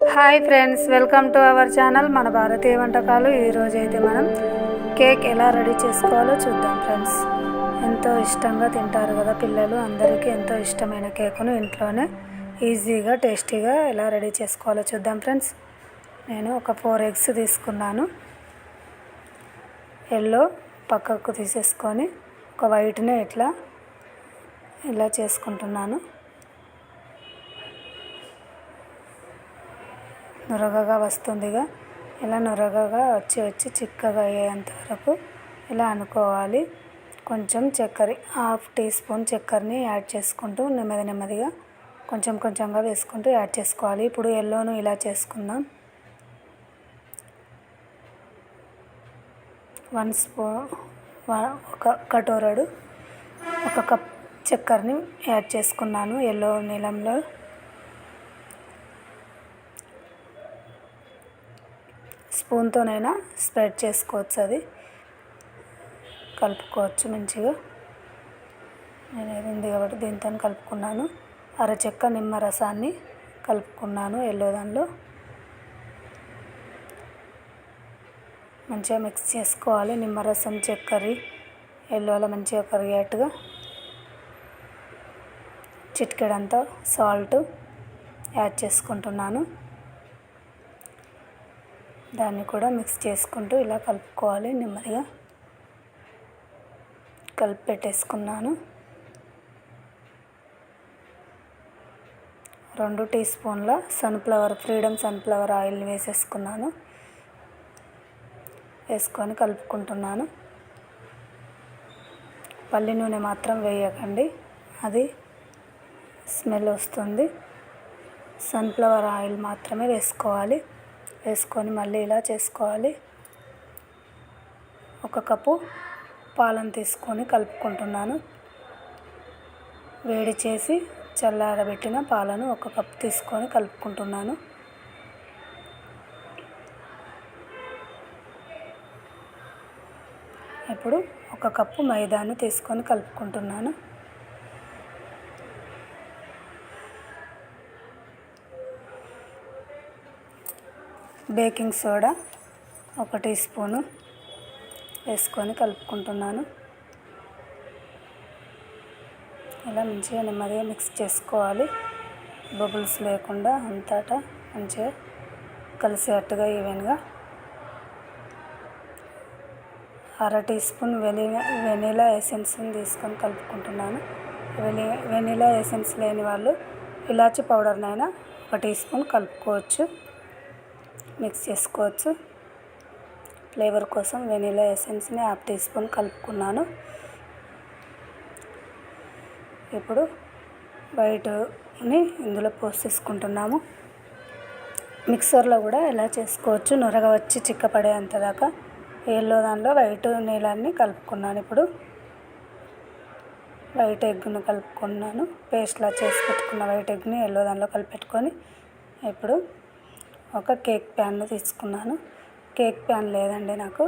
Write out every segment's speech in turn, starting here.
Hi friends welcome to our channel మన భారతీయ వంటకాలు. ఈరోజు అయితే మనం కేక్ ఎలా రెడీ చేసుకోవాలో చూద్దాం ఫ్రెండ్స్ ఎంతో ఇష్టంగా తింటారు కదా పిల్లలు అందరికీ ఎంతో ఇష్టమైన కేకును ఇంట్లోనే ఈజీగా టేస్టీగా ఎలా రెడీ చేసుకోవాలో చూద్దాం ఫ్రెండ్స్ నేను ఒక ఫోర్ ఎగ్స్ తీసుకున్నాను. ఎల్లో పక్కకు తీసేసుకొని ఒక వైట్ని ఇట్లా ఇలా చేసుకుంటున్నాను. నురగగా వస్తుందిగా. ఇలా నురగగా వచ్చి వచ్చి చిక్కగా అయ్యేంత వరకు ఇలా అనుకోవాలి. కొంచెం చక్కెర హాఫ్ టీ స్పూన్ చక్కెరని యాడ్ చేసుకుంటూ నెమ్మది నెమ్మదిగా కొంచెం కొంచెంగా వేసుకుంటూ యాడ్ చేసుకోవాలి. ఇప్పుడు ఎల్లోను ఇలా చేసుకుందాం. వన్ స్పూన్ ఒక కటోరడు ఒక కప్ చక్కెరని యాడ్ చేసుకున్నాను ఎల్లో నీలంలో. స్పూన్తోనైనా స్ప్రెడ్ చేసుకోవచ్చు అది. కలుపుకోవచ్చు మంచిగా. నేను ఏది ఉంది కాబట్టి దీంతో కలుపుకున్నాను. అరచెక్క నిమ్మ రసాన్ని కలుపుకున్నాను ఎల్లో దానిలో. మంచిగా మిక్స్ చేసుకోవాలి. నిమ్మరసం చక్కెర ఎల్లోలో మంచిగా కరిగేట్టుగా. చిటికెడంతా సాల్ట్ యాడ్ చేసుకుంటున్నాను. దాన్ని కూడా మిక్స్ చేసుకుంటూ ఇలా కలుపుకోవాలి. నెమ్మదిగా కలిపి పెట్టేసుకున్నాను రెండు టీ స్పూన్ల సన్ఫ్లవర్ ఫ్రీడమ్ సన్ఫ్లవర్ ఆయిల్ని వేసేసుకున్నాను. వేసుకొని కలుపుకుంటున్నాను. పల్లి నూనె మాత్రం వేయకండి. అది స్మెల్ వస్తుంది. సన్ఫ్లవర్ ఆయిల్ మాత్రమే వేసుకోవాలి. వేసుకొని మళ్ళీ ఇలా చేసుకోవాలి. ఒక కప్పు పాలను తీసుకొని కలుపుకుంటున్నాను. వేడి చేసి చల్లారబెట్టిన పాలను ఒక కప్పు తీసుకొని కలుపుకుంటున్నాను. ఇప్పుడు ఒక కప్పు మైదాను తీసుకొని కలుపుకుంటున్నాను. బేకింగ్ సోడా ఒక టీ స్పూను వేసుకొని కలుపుకుంటున్నాను. ఇలా మంచిగా నెమ్మదిగా మిక్స్ చేసుకోవాలి. బబుల్స్ లేకుండా అంతటా మంచిగా కలిసేట్టుగా ఈవెన్గా. అర టీ స్పూన్ వెనిలా వెనీలా ఎసెన్స్ని తీసుకొని కలుపుకుంటున్నాను. వెనీ వెనీలా ఎసెన్స్ లేని వాళ్ళు ఇలాచి పౌడర్నైనా ఒక టీ స్పూన్ కలుపుకోవచ్చు. మిక్స్ చేసుకోవచ్చు. ఫ్లేవర్ కోసం వెనీలా ఎసెన్స్ని హాఫ్ టీ స్పూన్ కలుపుకున్నాను. ఇప్పుడు వైట్ని ఇందులో పోసేసుకుంటున్నాము మిక్సర్లో కూడా ఎలా చేసుకోవచ్చు? నురగ వచ్చి చిక్కపడే దాకా ఎల్లో దానిలో వైట్ నీళ్ళని కలుపుకున్నాను ఇప్పుడు. వైట్ ఎగ్ను కలుపుకున్నాను. పేస్ట్లా చేసి పెట్టుకున్న వైట్ ఎగ్ని ఎల్లో దానిలో కలిపెట్టుకొని ఇప్పుడు ఒక కేక్ ప్యాన్ తీసుకున్నాను. కేక్ ప్యాన్ లేదండి నాకు.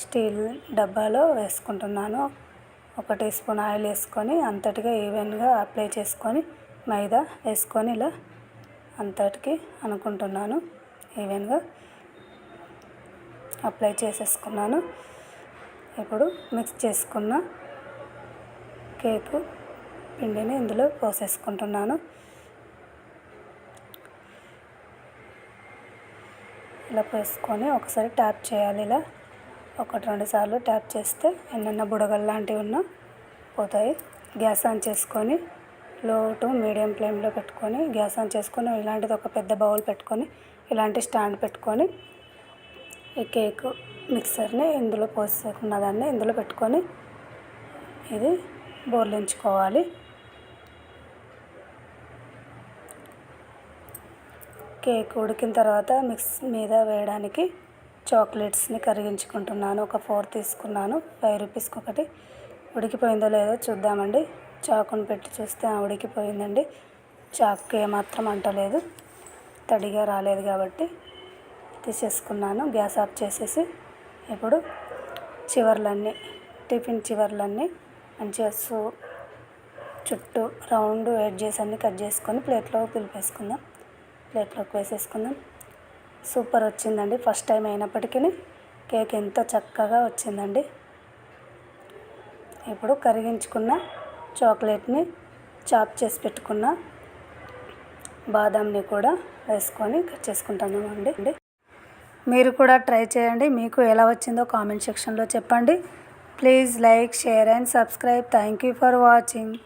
స్టీల్ డబ్బాలో వేసుకుంటున్నాను. ఒక టీ స్పూన్ ఆయిల్ వేసుకొని అంతటిగా ఈవెన్గా అప్లై చేసుకొని మైదా వేసుకొని ఇలా అంతటికి అనుకుంటున్నాను. ఈవెన్గా అప్లై చేసేసుకున్నాను. ఇప్పుడు మిక్స్ చేసుకున్న కేకు పిండిని ఇందులో పోసేసుకుంటున్నాను. ఇలా వేసుకొని ఒకసారి ట్యాప్ చేయాలి ఇలా. ఒకటి రెండు సార్లు ట్యాప్ చేస్తే ఎన్నెన్న బుడగలు లాంటివి ఉన్నా పోతాయి. గ్యాస్ ఆన్ చేసుకొని లో టు మీడియం ఫ్లేమ్లో పెట్టుకొని గ్యాస్ ఆన్ చేసుకొని ఇలాంటిది ఒక పెద్ద బౌల్ పెట్టుకొని ఇలాంటి స్టాండ్ పెట్టుకొని ఈ కేక్ మిక్సర్ని ఇందులో పోసుకున్న దాన్ని ఇందులో పెట్టుకొని ఇది బోర్లించుకోవాలి. కేక్ ఉడికిన తర్వాత మిక్స్ మీద వేయడానికి చాక్లెట్స్ని కరిగించుకుంటున్నాను. ఒక ఫోర్ తీసుకున్నాను. ఫైవ్ రూపీస్కి ఒకటి. ఉడికిపోయిందో లేదో చూద్దామండి. చాకుని పెట్టి చూస్తే ఉడికిపోయిందండి. చాకు ఏమాత్రం అంటలేదు తడిగా రాలేదు కాబట్టి తీసేసుకున్నాను. గ్యాస్ ఆఫ్ చేసేసి ఇప్పుడు చివర్లన్నీ టిఫిన్ చివర్లన్నీ మంచిగా సో చుట్టూ రౌండ్ ఎడ్జెస్ అన్నీ కట్ చేసుకొని ప్లేట్లో పిలిపేసుకుందాం. ప్లేట్లోకి వేసేసుకుందాం. సూపర్ వచ్చిందండి. ఫస్ట్ టైం అయినప్పటికీ కేక్ ఎంతో చక్కగా వచ్చిందండి. ఇప్పుడు కరిగించుకున్న చాక్లెట్ని చాప్ చేసి పెట్టుకున్న బాదాంని కూడా వేసుకొని కట్ చేసుకుంటాను అండి. మీరు కూడా ట్రై చేయండి. మీకు ఎలా వచ్చిందో కామెంట్ సెక్షన్లో చెప్పండి. Please like share and subscribe. Thank you for watching.